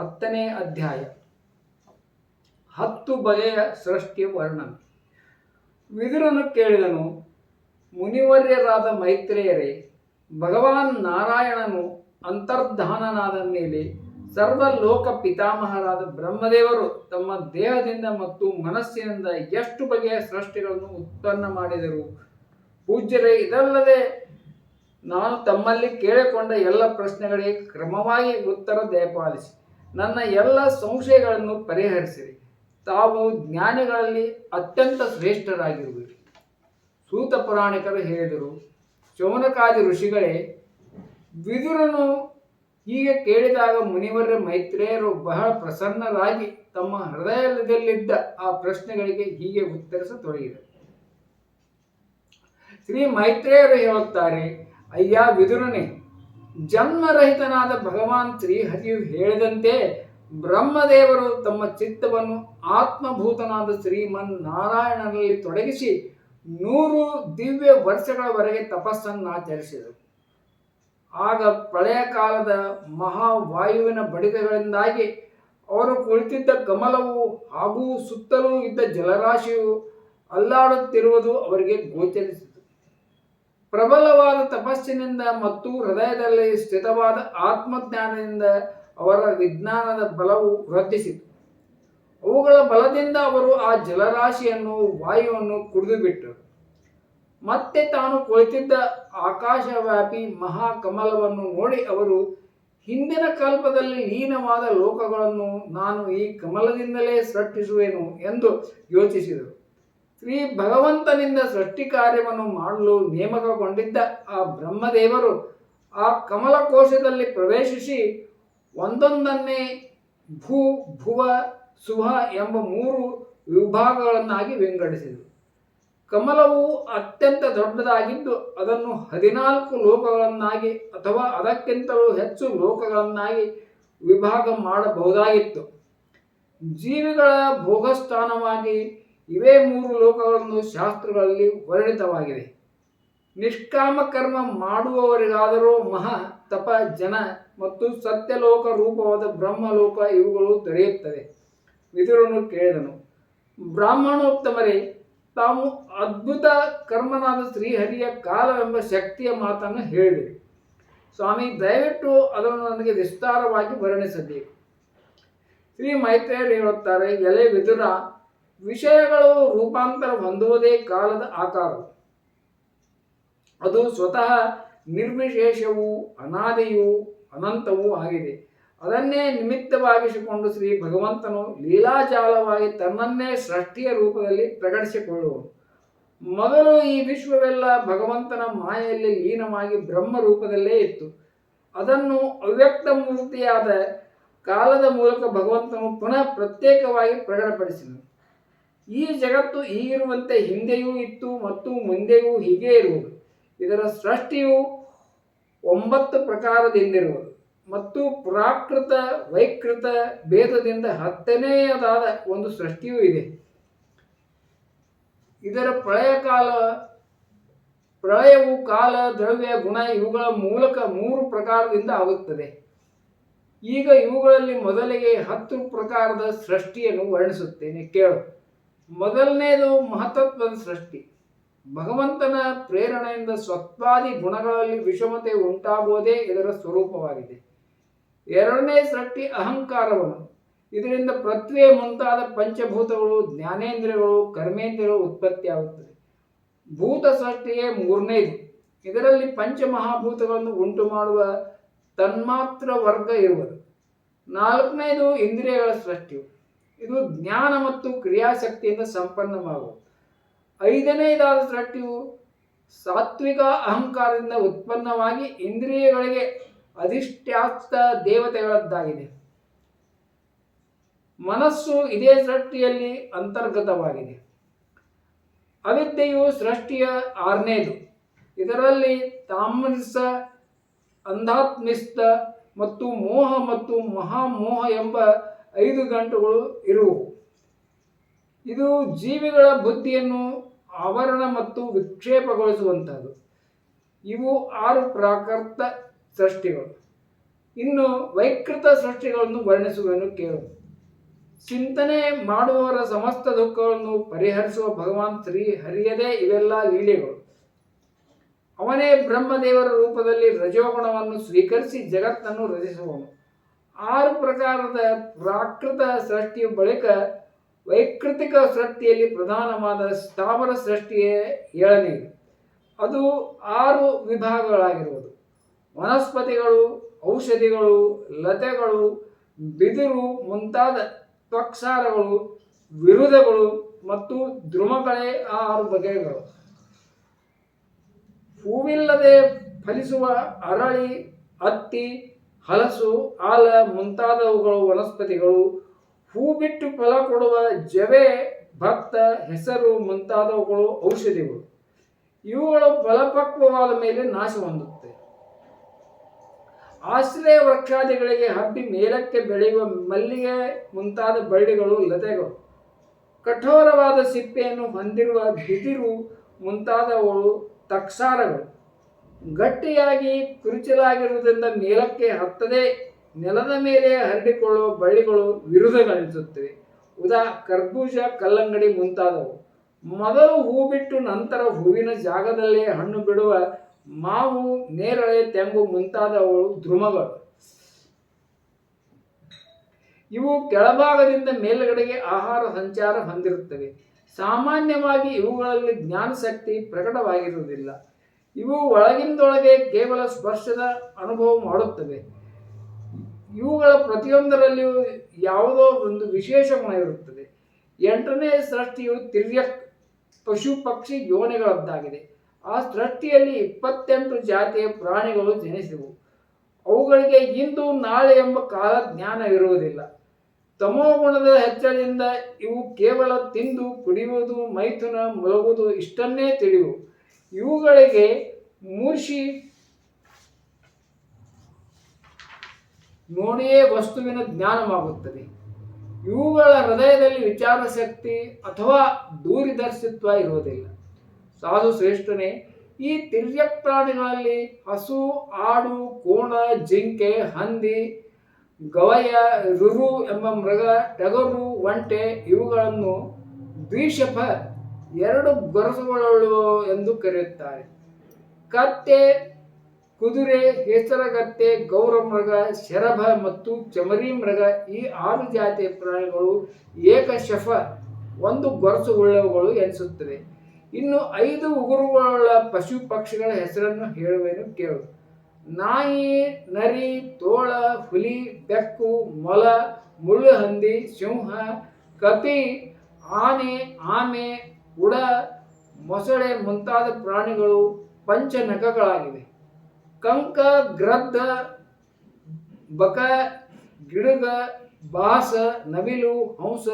ಹತ್ತನೇ ಅಧ್ಯಾಯ. ಹತ್ತು ಬಗೆಯ ಸೃಷ್ಟಿಯ ವರ್ಣನೆ. ವಿದುರನು ಕೇಳಿದನು, ಮುನಿವರ್ಯರಾದ ಮೈತ್ರೇಯರೇ, ಭಗವಾನ್ ನಾರಾಯಣನು ಅಂತರ್ಧಾನನಾದ ಮೇಲೆ ಸರ್ವಲೋಕ ಪಿತಾಮಹರಾದ ಬ್ರಹ್ಮದೇವರು ತಮ್ಮ ದೇಹದಿಂದ ಮತ್ತು ಮನಸ್ಸಿನಿಂದ ಎಷ್ಟು ಬಗೆಯ ಸೃಷ್ಟಿಗಳನ್ನು ಉತ್ಪನ್ನ ಮಾಡಿದರು? ಪೂಜ್ಯರೇ, ಇದಲ್ಲದೆ ನಾನು ತಮ್ಮಲ್ಲಿ ಕೇಳಿಕೊಂಡ ಎಲ್ಲ ಪ್ರಶ್ನೆಗಳಿಗೆ ಕ್ರಮವಾಗಿ ಉತ್ತರ ದಯಪಾಲಿಸಿ. ನನ್ನ ಎಲ್ಲ ಸಂಶಯಗಳನ್ನು ಪರಿಹರಿಸಿರಿ. ತಾವು ಜ್ಞಾನಿಗಳಲ್ಲಿ ಅತ್ಯಂತ ಶ್ರೇಷ್ಠರಾಗಿರುವಿರಿ. ಸೂತ ಪುರಾಣಿಕರು ಹೇಳಿದರು, ಶೌನಕಾದಿ ಋಷಿಗಳೇ, ವಿದುರನು ಹೀಗೆ ಕೇಳಿದಾಗ ಮುನಿವರ್ಯ ಮೈತ್ರೇಯರು ಬಹಳ ಪ್ರಸನ್ನರಾಗಿ ತಮ್ಮ ಹೃದಯದಲ್ಲಿದ್ದ ಆ ಪ್ರಶ್ನೆಗಳಿಗೆ ಹೀಗೆ ಉತ್ತರಿಸತೊಡಗಿದರು. ಶ್ರೀ ಮೈತ್ರೇಯರು ಹೇಳುತ್ತಾರೆ, ಅಯ್ಯ ವಿದುರನೇ ಜನ್ಮರಹಿತನಾದ ಭಗವಾನ್ ಶ್ರೀಹರಿಯು ಹೇಳಿದಂತೆ ಬ್ರಹ್ಮದೇವರು ತಮ್ಮ ಚಿತ್ತವನ್ನು ಆತ್ಮಭೂತನಾದ ಶ್ರೀಮನ್ ನಾರಾಯಣನಲ್ಲಿ ತೊಡಗಿಸಿ ನೂರು ದಿವ್ಯ ವರ್ಷಗಳವರೆಗೆ ತಪಸ್ಸನ್ನು ಆಚರಿಸಿದರು ಆಗ ಪ್ರಳಯ ಕಾಲದ ಮಹಾವಾಯುವಿನ ಬಡಿತಗಳಿಂದಾಗಿ ಅವರು ಕುಳಿತಿದ್ದ ಕಮಲವು ಹಾಗೂ ಸುತ್ತಲೂ ಇದ್ದ ಜಲರಾಶಿಯು ಅಲ್ಲಾಡುತ್ತಿರುವುದು ಅವರಿಗೆ ಗೋಚರಿಸಿತು. ಪ್ರಬಲವಾದ ತಪಸ್ಸಿನಿಂದ ಮತ್ತು ಹೃದಯದಲ್ಲಿ ಸ್ಥಿತವಾದ ಆತ್ಮಜ್ಞಾನದಿಂದ ಅವರ ವಿಜ್ಞಾನದ ಬಲವು ವೃದ್ಧಿಸಿತು. ಅವುಗಳ ಬಲದಿಂದ ಅವರು ಆ ಜಲರಾಶಿಯನ್ನು, ವಾಯುವನ್ನು ಕುಡಿದು ಬಿಟ್ಟರು ಮತ್ತೆ ತಾನು ಕುಳಿತಿದ್ದ ಆಕಾಶವ್ಯಾಪಿ ಮಹಾಕಮಲವನ್ನು ನೋಡಿ ಅವರು, ಹಿಂದಿನ ಕಲ್ಪದಲ್ಲಿ ಲೀನವಾದ ಲೋಕಗಳನ್ನು ನಾನು ಈ ಕಮಲದಿಂದಲೇ ಸೃಷ್ಟಿಸುವೆನು ಎಂದು ಯೋಚಿಸಿದರು. ಶ್ರೀ ಭಗವಂತನಿಂದ ಸೃಷ್ಟಿ ಕಾರ್ಯವನ್ನು ಮಾಡಲು ನೇಮಕಗೊಂಡಿದ್ದ ಆ ಬ್ರಹ್ಮದೇವರು ಆ ಕಮಲಕೋಶದಲ್ಲಿ ಪ್ರವೇಶಿಸಿ ಒಂದೊಂದನ್ನೇ ಭೂ, ಭುವ, ಸುಹ ಎಂಬ ಮೂರು ವಿಭಾಗಗಳನ್ನಾಗಿ ವಿಂಗಡಿಸಿದರು. ಕಮಲವು ಅತ್ಯಂತ ದೊಡ್ಡದಾಗಿದ್ದು ಅದನ್ನು ಹದಿನಾಲ್ಕು ಲೋಕಗಳನ್ನಾಗಿ ಅಥವಾ ಅದಕ್ಕಿಂತಲೂ ಹೆಚ್ಚು ಲೋಕಗಳನ್ನಾಗಿ ವಿಭಾಗ ಮಾಡಬಹುದಾಗಿತ್ತು. ಜೀವಿಗಳ ಭೋಗಸ್ಥಾನವಾಗಿ ಇವೇ ಮೂರು ಲೋಕಗಳನ್ನು ಶಾಸ್ತ್ರಗಳಲ್ಲಿ ವರ್ಣಿತವಾಗಿದೆ. ನಿಷ್ಕಾಮ ಕರ್ಮ ಮಾಡುವವರಿಗಾದರೂ ಮಹ, ತಪ, ಜನ ಮತ್ತು ಸತ್ಯಲೋಕ ರೂಪವಾದ ಬ್ರಹ್ಮಲೋಕ ಇವುಗಳು ದೊರೆಯುತ್ತದೆ. ವಿದುರನು ಕೇಳಿದನು, ಬ್ರಾಹ್ಮಣೋತ್ತಮರೇ, ತಾವು ಅದ್ಭುತ ಕರ್ಮನಾದ ಶ್ರೀಹರಿಯ ಕಾಲವೆಂಬ ಶಕ್ತಿಯ ಮಾತನ್ನು ಹೇಳಿದೆ ಸ್ವಾಮಿ, ದಯವಿಟ್ಟು ಅದನ್ನು ನನಗೆ ವಿಸ್ತಾರವಾಗಿ ವರ್ಣಿಸಬೇಕು. ಶ್ರೀ ಮೈತ್ರೇಯರು ಹೇಳುತ್ತಾರೆ, ಎಲೆ ವಿದುರ ವಿಷಯಗಳು ರೂಪಾಂತರ ಹೊಂದುವುದೇ ಕಾಲದ ಆಕಾರ. ಅದು ಸ್ವತಃ ನಿರ್ವಿಶೇಷವೂ, ಅನಾದಿಯೂ, ಅನಂತವೂ ಆಗಿದೆ. ಅದನ್ನೇ ನಿಮಿತ್ತವಾಗಿಸಿಕೊಂಡು ಶ್ರೀ ಭಗವಂತನು ಲೀಲಾಜಾಲವಾಗಿ ತನ್ನನ್ನೇ ಸೃಷ್ಟಿಯ ರೂಪದಲ್ಲಿ ಪ್ರಕಟಿಸಿಕೊಳ್ಳುವನು. ಮೊದಲು ಈ ವಿಶ್ವವೆಲ್ಲ ಭಗವಂತನ ಮಾಯೆಯಲ್ಲಿ ಲೀನವಾಗಿ ಬ್ರಹ್ಮ ರೂಪದಲ್ಲೇ ಇತ್ತು. ಅದನ್ನು ಅವ್ಯಕ್ತ ಮೂರ್ತಿಯಾದ ಕಾಲದ ಮೂಲಕ ಭಗವಂತನು ಪುನಃ ಪ್ರತ್ಯೇಕವಾಗಿ ಪ್ರಕಟಪಡಿಸಿದನು. ಈ ಜಗತ್ತು ಈಗಿರುವಂತೆ ಹಿಂದೆಯೂ ಇತ್ತು ಮತ್ತು ಮುಂದೆಯೂ ಹೀಗೇ ಇರುವುದು. ಇದರ ಸೃಷ್ಟಿಯು ಒಂಬತ್ತು ಪ್ರಕಾರದಿಂದಿರುವುದು ಮತ್ತು ಪ್ರಾಕೃತ ವೈಕೃತ ಭೇದದಿಂದ ಹತ್ತನೆಯದಾದ ಒಂದು ಸೃಷ್ಟಿಯೂ ಇದೆ. ಇದರ ಪ್ರಳಯ ಕಾಲ, ಪ್ರಳಯವು ಕಾಲ, ದ್ರವ್ಯ, ಗುಣ ಇವುಗಳ ಮೂಲಕ ಮೂರು ಪ್ರಕಾರದಿಂದ ಆಗುತ್ತದೆ. ಈಗ ಇವುಗಳಲ್ಲಿ ಮೊದಲಿಗೆ ಹತ್ತು ಪ್ರಕಾರದ ಸೃಷ್ಟಿಯನ್ನು ವರ್ಣಿಸುತ್ತೇನೆ. ಕೇಳು. ಮೊದಲನೆಯದು ಮಹತತ್ವದ ಸೃಷ್ಟಿ. ಭಗವಂತನ ಪ್ರೇರಣೆಯಿಂದ ಸ್ವತ್ವಾದಿ ಗುಣಗಳಲ್ಲಿ ವಿಷಮತೆ ಉಂಟಾಗುವುದೇ ಇದರ ಸ್ವರೂಪವಾಗಿದೆ. ಎರಡನೇ ಸೃಷ್ಟಿ ಅಹಂಕಾರವನ್ನು ಇದರಿಂದ ಪೃಥ್ವಿ ಮುಂತಾದ ಪಂಚಭೂತಗಳು, ಜ್ಞಾನೇಂದ್ರಿಯಗಳು, ಕರ್ಮೇಂದ್ರಿಯಗಳು ಉತ್ಪತ್ತಿಯಾಗುತ್ತದೆ ಭೂತ ಸೃಷ್ಟಿಯೇ ಮೂರನೇದು. ಇದರಲ್ಲಿ ಪಂಚಮಹಾಭೂತಗಳನ್ನು ಉಂಟು ಮಾಡುವ ತನ್ಮಾತ್ರ ವರ್ಗ ಇರುವುದು. ನಾಲ್ಕನೇದು ಇಂದ್ರಿಯಗಳ ಸೃಷ್ಟಿಯು. ಇದು ಜ್ಞಾನ ಮತ್ತು ಕ್ರಿಯಾಶಕ್ತಿಯಿಂದ ಸಂಪನ್ನವಾಗುವುದು. ಐದನೇದಾದ ಸೃಷ್ಟಿಯು ಸಾತ್ವಿಕ ಅಹಂಕಾರದಿಂದ ಉತ್ಪನ್ನವಾಗಿ ಇಂದ್ರಿಯಗಳಿಗೆ ಅಧಿಷ್ಠಾಸ್ತ ದೇವತೆಗಳದ್ದಾಗಿದೆ. ಮನಸ್ಸು ಇದೇ ಸೃಷ್ಟಿಯಲ್ಲಿ ಅಂತರ್ಗತವಾಗಿದೆ. ಅವಿದ್ಯೆಯು ಸೃಷ್ಟಿಯ ಆರನೇದು. ಇದರಲ್ಲಿ ತಾಮಸ ಅಂಧಾತ್ಮಿಸ್ತ ಮತ್ತು ಮೋಹ ಮತ್ತು ಮಹಾಮೋಹ ಎಂಬ ಐದು ಗಂಟುಗಳು ಇರುವು. ಇದು ಜೀವಿಗಳ ಬುದ್ಧಿಯನ್ನು ಆವರಣ ಮತ್ತು ವಿಕ್ಷೇಪಗೊಳಿಸುವಂಥದ್ದು. ಇವು ಆರು ಪ್ರಾಕೃತ ಸೃಷ್ಟಿಗಳು. ಇನ್ನು ವೈಕೃತ ಸೃಷ್ಟಿಗಳನ್ನು ವರ್ಣಿಸುವೆನು ಕೇಳು. ಚಿಂತನೆ ಮಾಡುವವರ ಸಮಸ್ತ ದುಃಖಗಳನ್ನು ಪರಿಹರಿಸುವ ಭಗವಾನ್ ಶ್ರೀ ಹರಿಯದೇ ಇವೆಲ್ಲ ಲೀಲೆಗಳು. ಅವನೇ ಬ್ರಹ್ಮದೇವರ ರೂಪದಲ್ಲಿ ರಜೋಗುಣವನ್ನು ಸ್ವೀಕರಿಸಿ ಜಗತ್ತನ್ನು ರಚಿಸುವನು. ಆರು ಪ್ರಕಾರದ ಪ್ರಾಕೃತ ಸೃಷ್ಟಿಯ ಬಳಿಕ ವೈಕೃತಿಕ ಸೃಷ್ಟಿಯಲ್ಲಿ ಪ್ರಧಾನವಾದ ಸ್ಥಾವರ ಸೃಷ್ಟಿಯೇ ಏಳನೇ. ಅದು ಆರು ವಿಭಾಗಗಳಾಗಿರುವುದು. ವನಸ್ಪತಿಗಳು, ಔಷಧಿಗಳು, ಲತೆಗಳು, ಬಿದಿರು ಮುಂತಾದ ತ್ವಕ್ಸಾರಗಳು, ವಿರುಧಗಳು ಮತ್ತು ದ್ರುಮಗಳೇ ಆ ಆರು ಬಗೆಗಳು. ಹೂವಿಲ್ಲದೆ ಫಲಿಸುವ ಅರಳಿ ಹತ್ತಿ ಹಲಸು ಆಲ ಮುಂತಾದವುಗಳು ವನಸ್ಪತಿಗಳು. ಹೂ ಬಿಟ್ಟು ಫಲ ಕೊಡುವ ಜವೆ, ಭತ್ತ, ಹೆಸರು ಮುಂತಾದವುಗಳು ಔಷಧಿಗಳು. ಇವುಗಳು ಫಲಪಕ್ವವಾದ ಮೇಲೆ ನಾಶ ಹೊಂದುತ್ತೆ. ಆಶ್ರಯ ವೃಕ್ಷಾದಿಗಳಿಗೆ ಹಬ್ಬಿ ಮೇಲಕ್ಕೆ ಬೆಳೆಯುವ ಮಲ್ಲಿಗೆ ಮುಂತಾದ ಬಳ್ಳಿಗಳು, ಲತೆಗಳು. ಕಠೋರವಾದ ಸಿಪ್ಪೆಯನ್ನು ಹೊಂದಿರುವ ಬಿದಿರು ಮುಂತಾದವುಗಳು ತಕ್ಸಾರಗಳು ಗಟ್ಟಿಯಾಗಿ ಕುರುಚಲಾಗಿರುವುದರಿಂದ ಮೇಲಕ್ಕೆ ಹತ್ತದೆ, ನೆಲದ ಮೇಲೆ ಹರಡಿಕೊಳ್ಳುವ ಬಳ್ಳಿಗಳು ವಿರುದ್ಧಗಳಿಸುತ್ತವೆ ಉದಾ, ಕರ್ಬೂಜ, ಕಲ್ಲಂಗಡಿ ಮುಂತಾದವು. ಮೊದಲು ಹೂ ಬಿಟ್ಟು ನಂತರ ಹೂವಿನ ಜಾಗದಲ್ಲೇ ಹಣ್ಣು ಬಿಡುವ ಮಾವು, ನೇರಳೆ, ತೆಂಗು ಮುಂತಾದವುಗಳು ಧ್ರುಮಗಳು ಇವು ಕೆಳಭಾಗದಿಂದ ಮೇಲುಗಡೆಗೆ ಆಹಾರ ಸಂಚಾರ ಹೊಂದಿರುತ್ತವೆ. ಸಾಮಾನ್ಯವಾಗಿ ಇವುಗಳಲ್ಲಿ ಜ್ಞಾನಶಕ್ತಿ ಪ್ರಕಟವಾಗಿರುವುದಿಲ್ಲ. ಇವು ಒಳಗಿಂದೊಳಗೆ ಕೇವಲ ಸ್ಪರ್ಶದ ಅನುಭವ ಮಾಡುತ್ತವೆ. ಇವುಗಳ ಪ್ರತಿಯೊಂದರಲ್ಲಿಯೂ ಯಾವುದೋ ಒಂದು ವಿಶೇಷ ಗುಣ ಇರುತ್ತದೆ. ಎಂಟನೇ ಸೃಷ್ಟಿಯು ತಿರ್ಯಕ್ ಪಶು ಪಕ್ಷಿ ಯೋನಿಗಳದ್ದಾಗಿದೆ. ಆ ಸೃಷ್ಟಿಯಲ್ಲಿ ಇಪ್ಪತ್ತೆಂಟು ಜಾತಿಯ ಪ್ರಾಣಿಗಳು ಜನಿಸಿವು ಅವುಗಳಿಗೆ ಇಂದು ನಾಳೆ ಎಂಬ ಕಾಲ ಜ್ಞಾನ ಇರುವುದಿಲ್ಲ ತಮೋಗುಣದ ಹೆಚ್ಚಳದಿಂದ ಇವು ಕೇವಲ ತಿಂದು ಕುಡಿಯುವುದು, ಮೈಥುನ, ಮಲಗುವುದು ಇಷ್ಟನ್ನೇ ತಿಳಿವು. ಇವುಗಳಿಗೆ ಮೂಷಿ ನೋಡಿಯೇ ವಸ್ತುವಿನ ಜ್ಞಾನವಾಗುತ್ತದೆ. ಇವುಗಳ ಹೃದಯದಲ್ಲಿ ವಿಚಾರ ಶಕ್ತಿ ಅಥವಾ ದೂರಿದರ್ಶಿತ್ವ ಇರುವುದಿಲ್ಲ. ಸಾಧು ಶ್ರೇಷ್ಠನೇ, ಈ ತಿರ್ಯಕ್ ಪ್ರಾಣಿಗಳಲ್ಲಿ ಹಸು, ಆಡು, ಕೋಣ, ಜಿಂಕೆ, ಹಂದಿ, ಗವಯ, ರುರು ಎಂಬ ಮೃಗ, ಟಗರು, ಒಂಟೆ ಇವುಗಳನ್ನು ದ್ವಿಶಪ ಎರಡು ಗೊರಸುಗಳು ಎಂದು ಕರೆಯುತ್ತಾರೆ. ಕತ್ತೆ, ಕುದುರೆ, ಹೆಸರಗತ್ತೆ, ಗೌರಮೃಗ, ಶರಭ ಮತ್ತು ಚಮರಿ ಮೃಗ ಈ ಆರು ಜಾತಿಯ ಪ್ರಾಣಿಗಳು ಏಕಶಫ ಒಂದು ಗೊರಸುಳ್ಳವುಗಳು ಎನಿಸುತ್ತದೆ. ಇನ್ನು ಐದು ಉಗುರುಗಳ ಪಶು ಪಕ್ಷಿಗಳ ಹೆಸರನ್ನು ಹೇಳುವೆನು ಕೇಳು. ನಾಯಿ, ನರಿ, ತೋಳ, ಹುಲಿ, ಬೆಕ್ಕು, ಮೊಲ ಮುಳ್ಳುಹಂದಿ ಸಿಂಹ, ಕಪಿ, ಆನೆ, ಆಮೆ ಉಡ ಮೊಸಳೆ ಮುಂತಾದ ಪ್ರಾಣಿಗಳು ಪಂಚನಖಗಳಾಗಿವೆ ಕಂಕ, ಗ್ರದ್ದ, ಬಕ, ಗಿಡಗ, ಬಾಸ, ನವಿಲು, ಹಂಸ,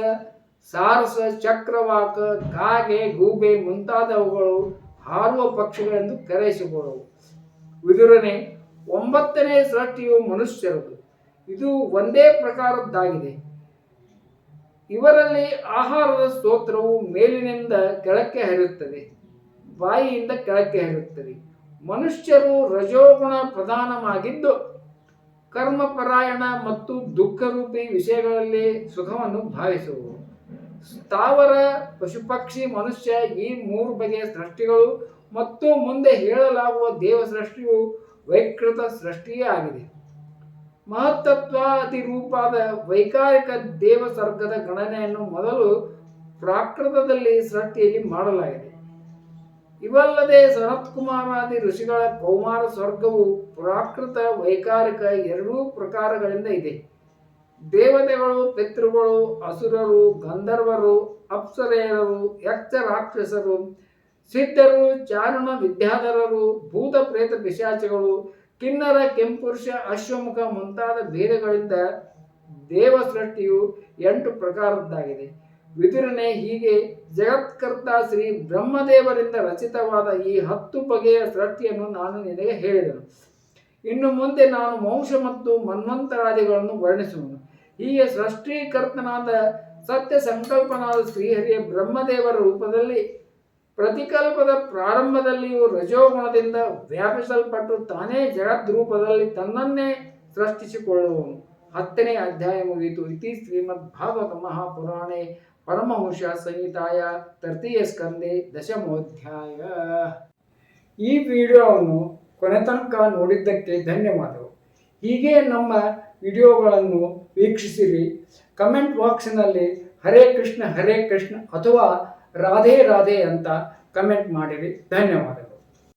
ಸಾರಸ, ಚಕ್ರವಾಕ, ಕಾಗೆ, ಗೂಬೆ ಮುಂತಾದವುಗಳು ಹಾರುವ ಪಕ್ಷಿಗಳೆಂದು ಕರೆಯಿಸಿಕೊಳ್ಳವು ವಿದುರನೆ ಒಂಬತ್ತನೇ ಸೃಷ್ಟಿಯು ಮನುಷ್ಯರದು. ಇದು ಒಂದೇ ಪ್ರಕಾರದ್ದಾಗಿದೆ. ಇವರಲ್ಲಿ ಆಹಾರದ ಸ್ತೋತ್ರವು ಮೇಲಿನಿಂದ ಕೆಳಕ್ಕೆ ಹರಿಯುತ್ತದೆ, ಬಾಯಿಯಿಂದ ಕೆಳಕ್ಕೆ ಹರಿಯುತ್ತದೆ. ಮನುಷ್ಯರು ರಜೋಗುಣ ಪ್ರಧಾನವಾಗಿದ್ದು, ಕರ್ಮಪರಾಯಣ ಮತ್ತು ದುಃಖರೂಪಿ ವಿಷಯಗಳಲ್ಲಿ ಸುಖವನ್ನು ಭಾವಿಸುವುದು ಸ್ಥಾವರ ಪಶುಪಕ್ಷಿ ಮನುಷ್ಯ ಈ ಮೂರು ಬಗೆಯ ಸೃಷ್ಟಿಗಳು ಮತ್ತು ಮುಂದೆ ಹೇಳಲಾಗುವ ದೇವ ಸೃಷ್ಟಿಯು ವೈಕೃತ ಸೃಷ್ಟಿಯೇ ಆಗಿದೆ. ಮಹತ್ತತ್ವಾದಿ ರೂಪಾದ ವೈಕಾರಿಕ ದೇವ ಸರ್ಗದ ಗಣನೆಯನ್ನು ಮೊದಲು ಪ್ರಾಕೃತದಲ್ಲಿ ಸೃಷ್ಟಿಯಲ್ಲಿ ಮಾಡಲಾಗಿದೆ. ಇವಲ್ಲದೆ ಸನತ್ಕುಮಾರಾದಿ ಋಷಿಗಳ ಕೌಮಾರ ಸ್ವರ್ಗವು ಪ್ರಾಕೃತ ವೈಕಾರಿಕ ಎರಡೂ ಪ್ರಕಾರಗಳಿಂದ ಇದೆ. ದೇವತೆಗಳು, ಪಿತೃಗಳು, ಅಸುರರು, ಗಂಧರ್ವರು ಅಪ್ಸರೆಯರು ಯಕ್ಷ ರಾಕ್ಷಸರು ಸಿದ್ಧರು, ಚಾರಣ ವಿದ್ಯಾಧರರು ಭೂತ ಪ್ರೇತ ಪಿಶಾಚಿಗಳು ಕಿನ್ನರ ಕೆಂಪುರುಷ ಅಶ್ವಮುಖ ಮುಂತಾದ ಭೇದಗಳಿಂದ ದೇವ ಸೃಷ್ಟಿಯು ಎಂಟು ಪ್ರಕಾರದ್ದಾಗಿದೆ. ವಿದುರನೆ ಹೀಗೆ ಜಗತ್ಕರ್ತ ಶ್ರೀ ಬ್ರಹ್ಮದೇವರಿಂದ ರಚಿತವಾದ ಈ ಹತ್ತು ಬಗೆಯ ಸೃಷ್ಟಿಯನ್ನು ನಾನು ನಿನಗೆ ಹೇಳಿದನು. ಇನ್ನು ಮುಂದೆ ನಾನು ವಂಶ ಮತ್ತು ಮನ್ವಂತರಾದಿಗಳನ್ನು ವರ್ಣಿಸುವನು. ಹೀಗೆ ಸೃಷ್ಟಿಕರ್ತನಾದ ಸತ್ಯ ಸಂಕಲ್ಪನಾದ ಶ್ರೀಹರಿಯ ಬ್ರಹ್ಮದೇವರ ರೂಪದಲ್ಲಿ ಪ್ರತಿಕಲ್ಪದ ಪ್ರಾರಂಭದಲ್ಲಿಯೂ ರಜೋಗುಣದಿಂದ ವ್ಯಾಪಿಸಲ್ಪಟ್ಟು ತಾನೇ ಜಗದ್ ರೂಪದಲ್ಲಿ ತನ್ನನ್ನೇ ಸೃಷ್ಟಿಸಿಕೊಳ್ಳುವನು ಹತ್ತನೇ ಅಧ್ಯಾಯ ಮುಗಿಯಿತು. ಇತಿ ಶ್ರೀಮದ್ ಭಾಗವತ ಮಹಾಪುರಾಣೆ ಪರಮಹಂಶ ಸಂಹಿತಾಯ ತೃತೀಯ ಸ್ಕಂದೆ ದಶಮೋಧ್ಯಾಯ. ಈ ವಿಡಿಯೋವನ್ನು ಕೊನೆ ತನಕ ನೋಡಿದ್ದಕ್ಕೆ ಧನ್ಯವಾದಗಳು. ಹೀಗೆ ನಮ್ಮ ವಿಡಿಯೋಗಳನ್ನು ವೀಕ್ಷಿಸಿರಿ. ಕಮೆಂಟ್ ಬಾಕ್ಸ್ನಲ್ಲಿ ಹರೇ ಕೃಷ್ಣ ಹರೇ ಕೃಷ್ಣ ಅಥವಾ ರಾಧೆ ರಾಧೇ ಅಂತ ಕಮೆಂಟ್ ಮಾಡಿರಿ. ಧನ್ಯವಾದಗಳು.